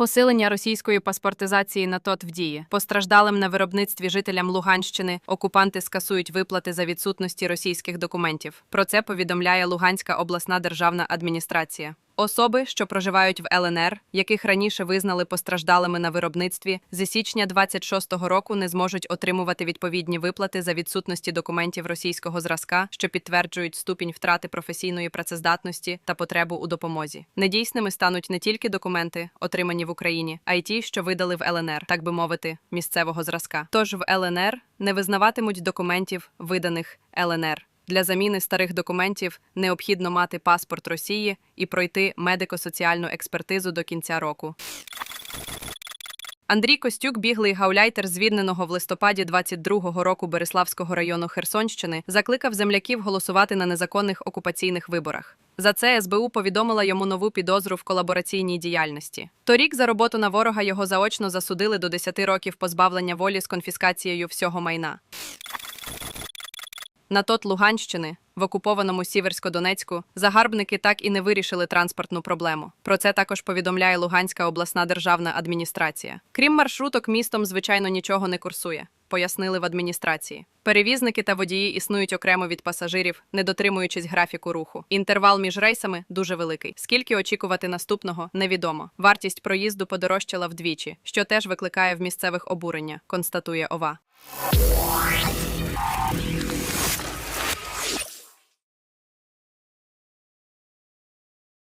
Посилення російської паспортизації на ТОТ в дії. Постраждалим на виробництві жителям Луганщини окупанти скасують виплати за відсутності російських документів. Про це повідомляє Луганська обласна державна адміністрація. Особи, що проживають в ЛНР, яких раніше визнали постраждалими на виробництві, зі січня 26-го року не зможуть отримувати відповідні виплати за відсутності документів російського зразка, що підтверджують ступінь втрати професійної працездатності та потребу у допомозі. Недійсними стануть не тільки документи, отримані в Україні, а й ті, що видали в ЛНР, так би мовити, місцевого зразка. Тож в ЛНР не визнаватимуть документів, виданих ЛНР. Для заміни старих документів необхідно мати паспорт Росії і пройти медико-соціальну експертизу до кінця року. Андрій Костюк, біглий гауляйтер, звільненого в листопаді 22-го року Береславського району Херсонщини, закликав земляків голосувати на незаконних окупаційних виборах. За це СБУ повідомила йому нову підозру в колабораційній діяльності. Торік за роботу на ворога його заочно засудили до 10 років позбавлення волі з конфіскацією всього майна. На тот Луганщини, в окупованому Сіверсько-Донецьку, загарбники так і не вирішили транспортну проблему. Про це також повідомляє Луганська обласна державна адміністрація. Крім маршруток, містом, звичайно, нічого не курсує. Пояснили в адміністрації. Перевізники та водії існують окремо від пасажирів, не дотримуючись графіку руху. Інтервал між рейсами дуже великий. Скільки очікувати наступного, невідомо. Вартість проїзду подорожчала вдвічі, що теж викликає в місцевих обурення, констатує ОВА.